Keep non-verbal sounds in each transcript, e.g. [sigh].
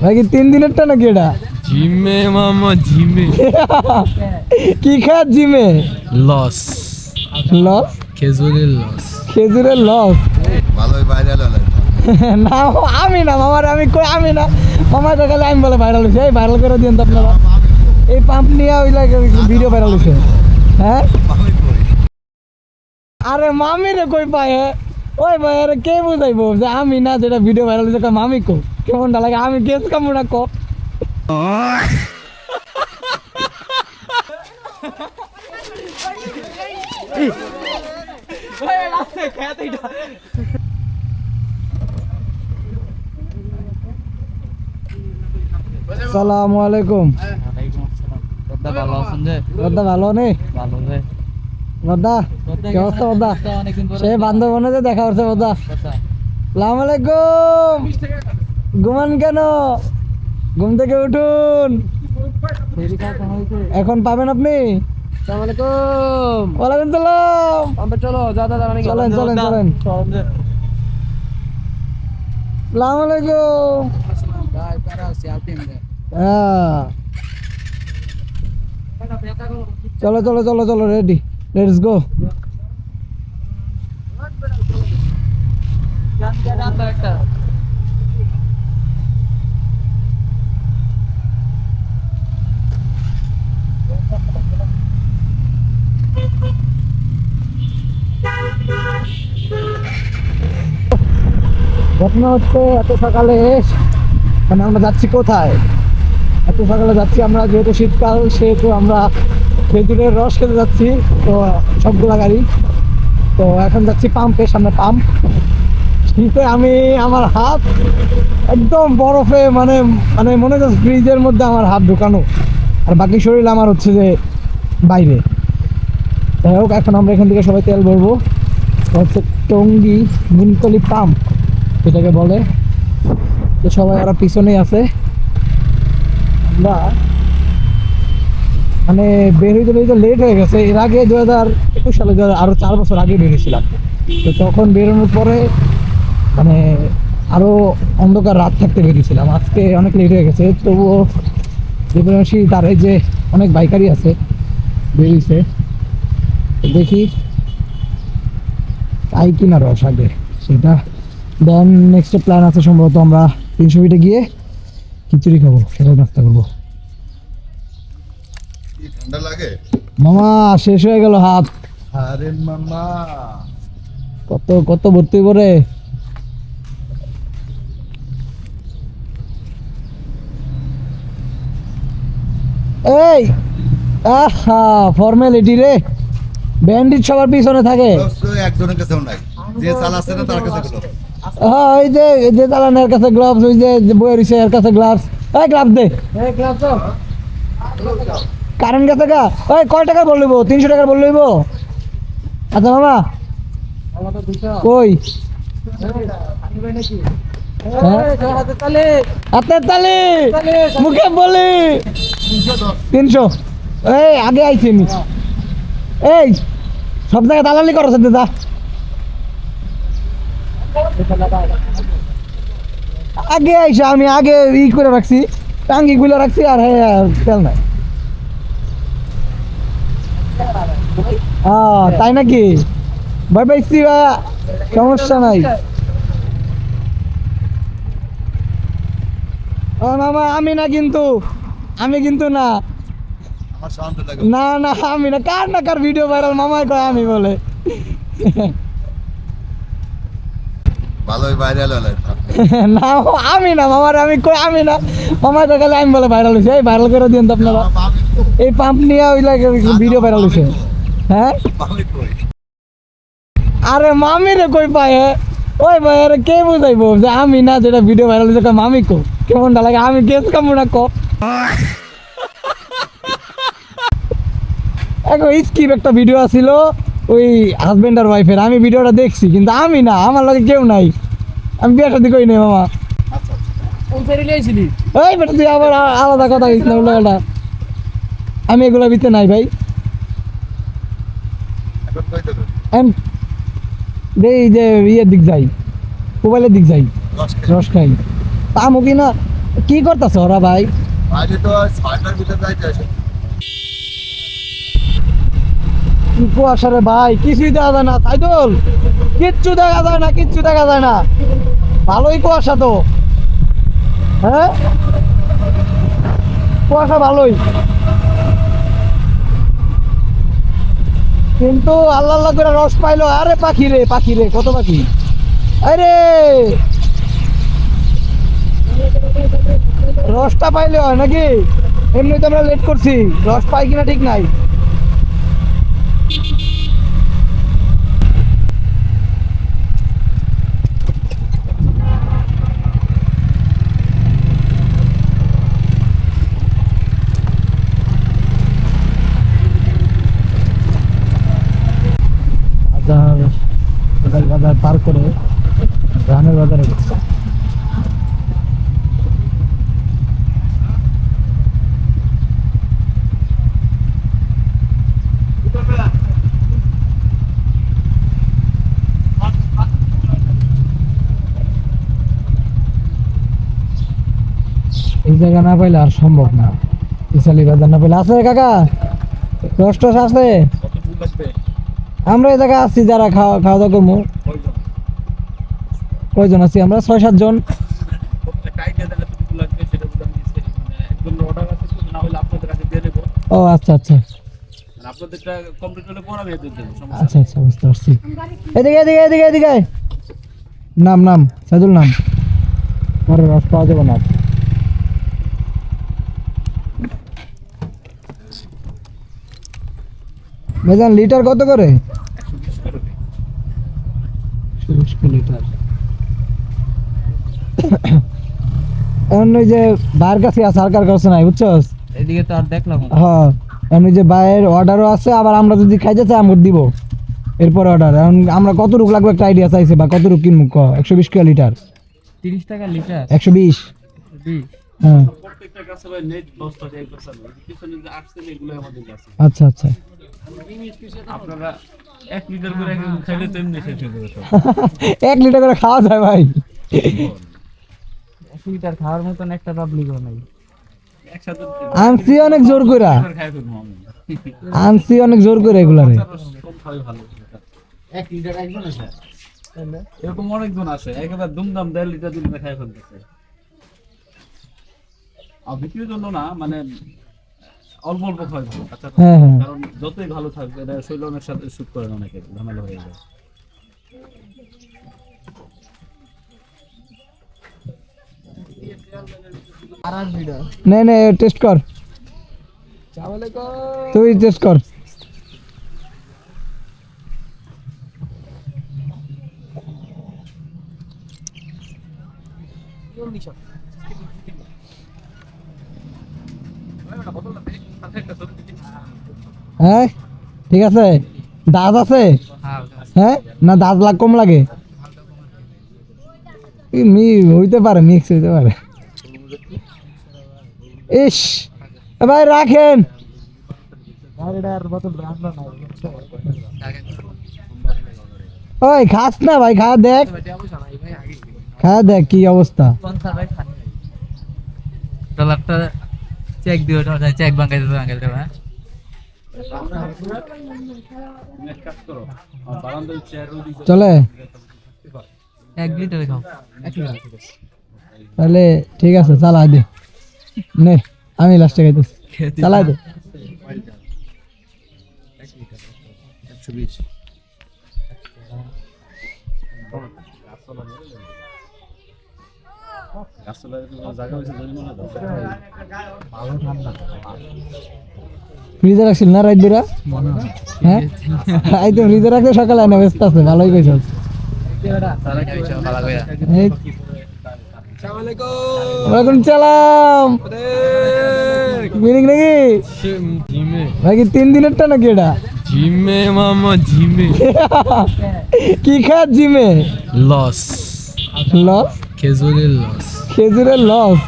ভাই কি তিন দিনেরটা নাকি এটা? জিমে মামা জিমে। [laughs] কি খায় জিমে? লস। লস? খেজুরের লস। খেজুরের লস? ভালোই বাইরে এলো [laughs] না আমি না মামার আমি কই আমি না। মামার কাকালে আমি বলে ভাইরাল হয়েছে। এই ভাইরাল করে দিন তো আপনারা। এই পাম্প নিয়ে ওই লাগে ভিডিও ভাইরাল হয়েছে। হ্যাঁ? আরে মামি রে কই পায় হ্যাঁ? ওই ভাই আরে কে বুঝাইবো যে আমি না যেটা ভিডিও ভাইরাল হয়েছে মামি কো কেমনটা লাগে? আমি গেস কামু না কো? সালামু আলাইকুম। ভালো আছেন যে? ভালো নেই ভালো রে বদ্দা কি অবস্থা বদ্দা? সে বান্ধবনে যে দেখা করছে বদ্দা। সালাম আলাইকুম। ঘুমান কেন? ঘুম থেকে উঠুন। এখন পাবেন আপনি? ওয়ালাইকুম সালাম। চলো দাদা দাদা চলেন চলেন চলেন। সালাম আলাইকুম। হ্যাঁ। চলো চলো চলো চলো রেডি। লেটস গো ঘটনা হচ্ছে এত সকালে মানে আমরা যাচ্ছি কোথায়? এত সকালে যাচ্ছি আমরা, যেহেতু শীতকাল, সেহেতু আমরা খেজুরের রস খেতে যাচ্ছি, তো সবগুলা গাড়ি। তো এখন যাচ্ছি পাম্পে সামনে পাম্প শীতে আমি, আমার হাত একদম বরফে মানে মানে মনে হচ্ছে ফ্রিজের মধ্যে আমার হাত ঢুকানো। আর বাকি শরীর আমার হচ্ছে যে বাইরে। যাই হোক, এখন আমরা এখান থেকে সবাই তেল ভরবো। হচ্ছে টঙ্গি নিমতলি পাম্প এটাকে বলে। তো সবাই ওরা পিছনেই আছে। আমরা মানে বের হইতে বেরোতে লেট হয়ে গেছে। এর আগে দু হাজার একুশ সালে দু চার বছর আগে বেরিয়েছিলাম তো তখন বেরোনোর পরে মানে আরও অন্ধকার রাত থাকতে বেরিয়েছিলাম আজকে অনেক লেট হয়ে গেছে, তবুও পরিমাণ শীত যে অনেক বাইকারই আছে বেরিয়েছে দেখি। পাই কিনা রস আগে, সেটা। দেন নেক্সট প্ল্যান আছে সম্ভবত আমরা তিনশো ফিটে গিয়ে খিচুড়ি খাব সেটাও নাস্তা করব। ঠান্ডা লাগে? মামা শেষ হয়ে গেল হাত। আরে মামা। কত কত ভর্তি করে এই আহা ফর্মালিটি রে। ব্যান্ডিট সবার পিছনে থাকে। একজনের কাছেও নাই। যে চালাচ্ছে না তার কাছে হ্যাঁ ওই যে এই যে চালানের কাছে গ্লাভস ওই যে যে বইয়ের এর কাছে গ্লাভস এই গ্লাভস দে। কারেন্ট গেছে গা। ওই কয় টাকা বল লইব? তিনশো টাকার বল লইব? আচ্ছা মামা। কই? তালি মুখে বলি! তিনশো। এই, আগে আইছি আমি। এই, সব জায়গায় দালালি করো দাদা আগে আইসা আমি, আগে ই করে রাখছি। টাঙ্গি গুলো রাখছি আর হ্যাঁ তেল নাই। তাই নাকি? ভয় পাইছি বা সমস্যা নাই। ও মামা আমি না কিন্তু আমি কিন্তু না। না না আমি না কার না কার ভিডিও ভাইরাল মামাই কয় আমি বলে। ভালোই [laughs] না আমি না মামার আমি কই আমি না। মামাই কয় আমি বলে ভাইরাল হয়েছে। এই ভাইরাল করে দিন তো আপনারা। এই পাম্প নিয়ে ওই লাগে ভিডিও ভাইরাল হয়েছে। হ্যাঁ? আরে রে কই পায় হ্যাঁ? ওই ভাই, আরে কে বুঝাইবো? যে আমি না, যেটা ভিডিও ভাইরাল হয়েছে মামি কো। কেমনটা লাগে? আমি গেস কামু না, কো। এখন স্কিপ একটা ভিডিও আছিল, ওই হাজবেন্ড আর ওয়াইফের আমি ভিডিওটা দেখছি, কিন্তু আমি না, আমার লগে কেউ নাই। আমি বিয়ে শাদি করি নাই, মামা। এই বেটা, তুই আবার আলাদা কথা না আমি এগুলো ভিতরে নাই, ভাই এখন কই দেবে আমি এই যে ইয়ের দিক যাই মোবাইলের দিক যাই রস খাই কি না কি করতেছে ওরা ভাই? বাইরে তো ছয়টার ভিতরে যাইতে আসে। কি কুয়াশা রে ভাই কিছুই দেখা যায় না সাইদুল কিচ্ছু দেখা যায় না কিচ্ছু দেখা যায় না। ভালোই কুয়াশা তো। হ্যাঁ? কুয়াশা ভালোই। কিন্তু আল্লাহ আল্লাহ করে রস পাইলো। আরে পাখি রে পাখি রে, কত পাখি? আরে! রসটা পাইলে হয় নাকি? এমনি তো আমরা লেট করছি। রস পাই কিনা ঠিক নাই। বাজার পার করে গ্রামের বাজারে গেছে। এই জায়গা না পাইলে আর সম্ভব না। ইসালি বাজার না পাইলে আছে কাকা, কষ্ট আছে। আমরা এই জায়গায় আছি যারা খাওয়া খাওয়া দাওয়া করব। কয়জন আছি আমরা? ছয় সাতজন ও আচ্ছা আচ্ছা। আচ্ছা আচ্ছা বুঝতে পারছি। এদিকে এদিকে এদিকে এদিকে। নাম নাম, সাইদুল নাম। পরে রস পাওয়া যাবে না। মেজান লিটার কত করে একশো লিটার এখন ওই যে বাইরের কাছে আছে আর কার কাছে নাই বুঝছস? এদিকে তো আর দেখলাম হ্যাঁ এখন ওই যে বাইরের অর্ডারও আছে আবার আমরা যদি খাইতে চাই আমরা দিব। এরপর অর্ডার এখন আমরা কত রুক লাগবে একটা আইডিয়া চাইছে বা কত রুক কিনবো ক? একশো বিশ কিলো লিটার। তিরিশ টাকা লিটার? একশো বিশ। হ্যাঁ। আচ্ছা আচ্ছা। আপনারা এক লিটার করে খাইলে তো এমনি শেষ হয়ে যাবে [laughs] এক লিটার করে খাওয়া যায় ভাই। এক খাওয়ার মতন একটা পাবলিকও নাই। আনছি অনেক জোর করে খাই আনছি অনেক জোর করে এক লিটার একজন আছে? এরকম অনেকজন আছে একেবারে দুমদাম দেড় লিটার দু লিটার খাই ফেলতেছে। আর বিক্রির জন্য না মানে অল্প অল্প খাওয়াই ভালো। আচ্ছা হ্যাঁ হ্যাঁ। কারণ যতই ভালো থাকবে এটা শৈলনের সাথে শুট করে অনেকে ঝামেলা হয়ে যায়। নে নে টেস্ট কর। তুই টেস্ট কর। হ্যাঁ ঠিক আছে। দাঁত আছে? হ্যাঁ না দাঁত লাগ কম লাগে? মি, হইতে পারে মিক্স হইতে পারে। ইস এ ভাই রাখেন। ওই খাস না ভাই খা দেখ। খা দেখ কি অবস্থা। চেক দিও চেক বাঙ্গাইতে বাঙ্গাইতে হ্যাঁ চলে। এক লিটার খাও। তাহলে ঠিক আছে চালাই দে। নে আমি লাস্টে খাইতেছি চালাই দে। ফ্রিজে রাখছিল না রাইত বেরা? হ্যাঁ। ফ্রিজে রাখতে সকালে আনা ব্যস্ত আছে ভালোই কইছ। ওয়ালাইকুম সালাম। মিনিক নাকি? ভাই কি তিন দিনেরটা নাকি এটা? জিমে মামা জিমে। [laughs] কি খা জিমে? লস। লস? খেজুরের লস। খেজুরের লস?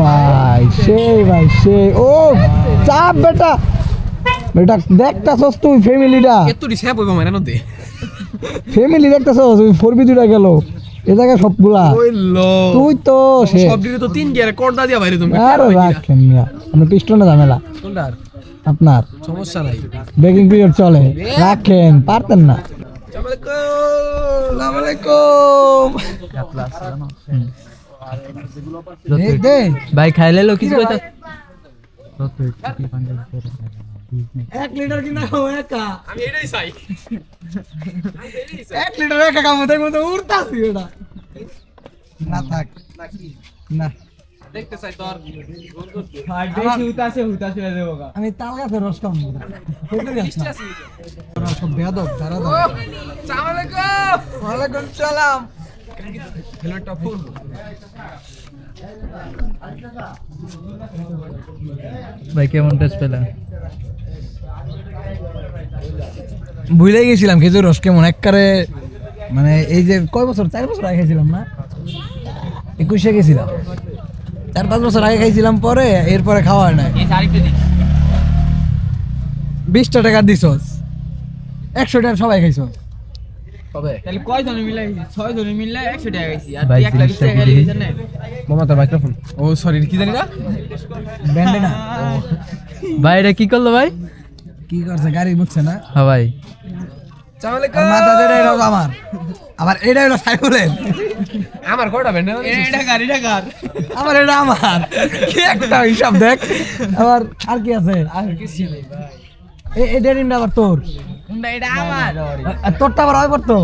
ভাই সেই ভাই সেই। ও চাপ বেটা। বেটা দেখতাছস তুই ফ্যামিলিটা এত রিসে বইব মানে নদে ফ্যামিলি দেখতাছস ওই ফোর বি দুটা গেল। এ জায়গায় সবগুলা। তুই তো সে সব দিকে তো তিন গিয়ারে কর্দা দিয়া বাইরে তুমি। আরে রাখেন মিয়া। আমি পিস্টনে ঝামেলা। আপনার। সমস্যা নাই। ব্রেকিং পিরিয়ড চলে। রাখেন পারতেন না। আসসালামু আলাইকুম। দে, দে। ভাই খাইলে লো কিছু কইতা এক লিটার কিনা খাও একা। আমি এটাই চাই। এক লিটার একা খাব দেখব তো উড়তাছি এটা। না থাক না। দেখতে চাই তোর আমি তাল গাছের রস খাব। না। খেতে যাস না। ওরা সব বেয়াদব, যারা দাও। আসসালামু আলাইকুম। ওয়ালাইকুম সালাম। হেলমেটটা ফুল ভাই, কেমন টেস্ট ভুলে গেছিলাম, খেজুর রস কেমন? একবারে মানে এই যে কয় বছর? চার বছর আগে খাইছিলাম না? একুশে গেছিলাম। চার পাঁচ বছর আগে খাইছিলাম, পরে এরপরে খাওয়া নাই। বিশটা টাকা দিছস। একশো টাকা সবাই খাইছস। কবে? তাহলে কয় জনে মিলাই ছয় জনে মিলাই 100 টাকা খাইছি। আর ভাই, তুই একলা টাকা কি খাইলি মামা তোর মাইক্রোফোন ও সরি কি জানি না? ব্যান্ডে না? ভাই এটা কি করল ভাই? কি করছে গাড়ি মুছছে না? হ্যাঁ ভাই। আসসালামু মাথা এটা আমার। এটা হলো সাইকেলের আমার ব্যান্ড এটা গাড়ি আমার এটা আমার। কি একটা হিসাব দেখ। আবার আর কি আছে? আর কিছু নেই ভাই। এ এটা নিন আবার তোর। তোরটা আবার হয় পড়তো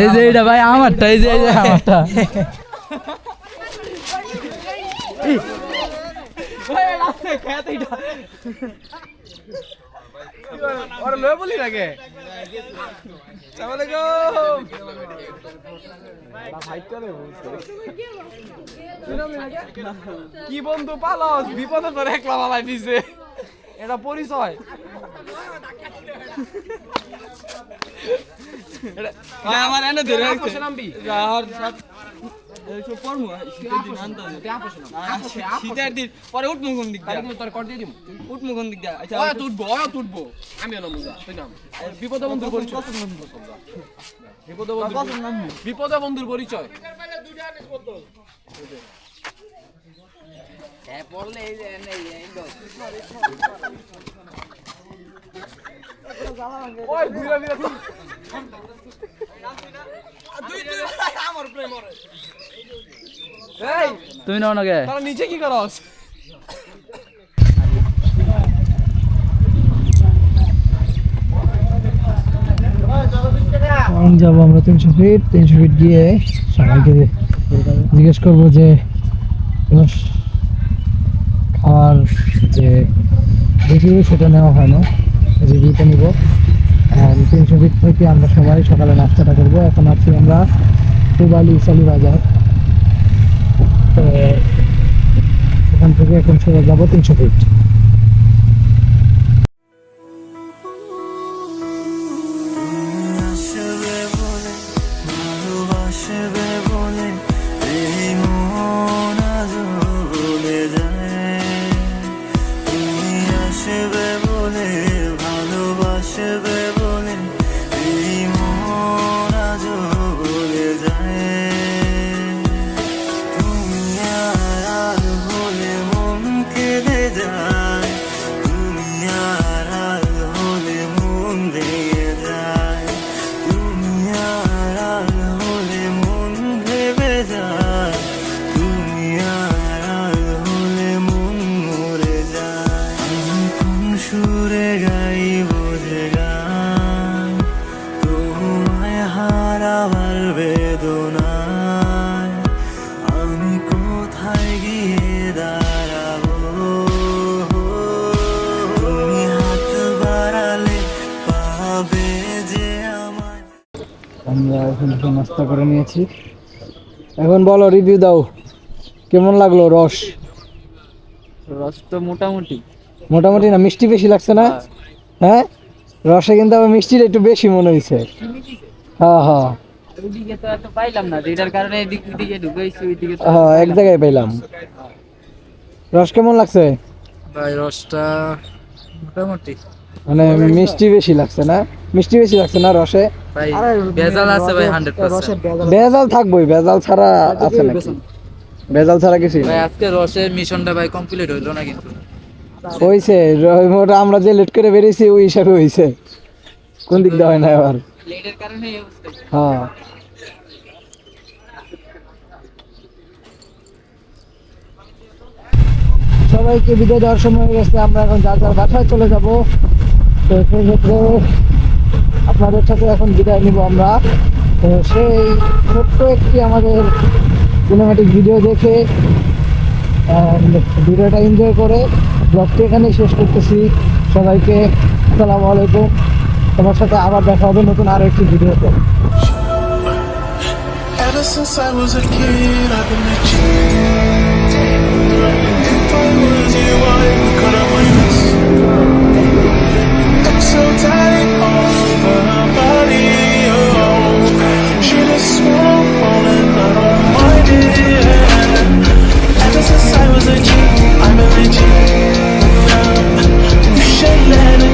এই যে এটা ভাই আমারটা এই যে এই যে আমারটা। ওরে লয়ে বলি লাগে কি বন্ধু পালস? বিপদে তোর একলা বালাই দিছে। এটা পরিচয়। আমার এনে ধরে রাখছে। আর শীতের দিন আনতে হবে। তুই আপোষে নাম। শীতের দিন। পরে উঠমু কোন দিক তাহলে দিয়ে কিন্তু তোর কর দিয়ে দিমু। উঠমু কোন দিক দিয়ে? আচ্ছা বিপদে বন্ধুর পরিচয়। বিপদে বিপদে বন্ধুর পরিচয়। ওই ঘুরে এই, তুমি নাও না গে তারা নিচে কি করস যাব আমরা তিনশো ফিট তিনশো ফিট গিয়ে সবাইকে জিজ্ঞেস করব যে যে রিভিউ সেটা নেওয়া হয় না। রিভিউটা নিব। তিনশো ফিট থেকে আমরা সবাই সকালে নাস্তাটা করব। এখন আছি আমরা পুবালি ইসালি বাজার। তো এখান থেকে এখন সবাই যাব তিনশো ফিট together. এখন থেকে নাস্তা করে নিয়েছি। এখন বলো রিভিউ দাও। কেমন লাগল রস? রস তো মোটামুটি। মোটামুটি না মিষ্টি বেশি লাগছে না? হ্যাঁ। রসে কিন্তু আবার মিষ্টিটা একটু বেশি মনে হয়েছে হ্যাঁ হ্যাঁ। পাইলাম হ্যাঁ এক জায়গায় পেলাম রস কেমন লাগছে? ভাই রসটা মোটামুটি। মানে মিষ্টি বেশি লাগছে না? মিষ্টি বেশি লাগছে না রসে? ভেজাল আছে ভাই হান্ড্রেড পার্সেন্ট ভেজাল থাকবোই ভেজাল ছাড়া আছে নাকি? ভেজাল ছাড়া কিছুই ভাই আজকে রসের মিশনটা ভাই কমপ্লিট হইল না কিন্তু? হইছে ওটা আমরা যে লেট করে বেরিয়েছি ওই হিসাবে হইছে। কোন দিক দিয়ে হয় না এবার? লেটের কারণে হ্যাঁ। সবাইকে বিদায় দেওয়ার সময় হয়ে গেছে আমরা এখন যার যার বাসায় চলে যাব। তো সেই ক্ষেত্রে আপনাদের সাথে এখন বিদায় নিব আমরা। তো সেই ছোট্ট একটি আমাদের সিনেমাটিক ভিডিও দেখে ভিডিওটা এনজয় করে ব্লগটি এখানেই শেষ করতেছি। সবাইকে আসসালামু আলাইকুম। তোমার সাথে আবার দেখা হবে নতুন আরও একটি ভিডিওতে। Since I was a kid, I've been itching. If I was you, I would since I was a G I'm a legend. Neşeler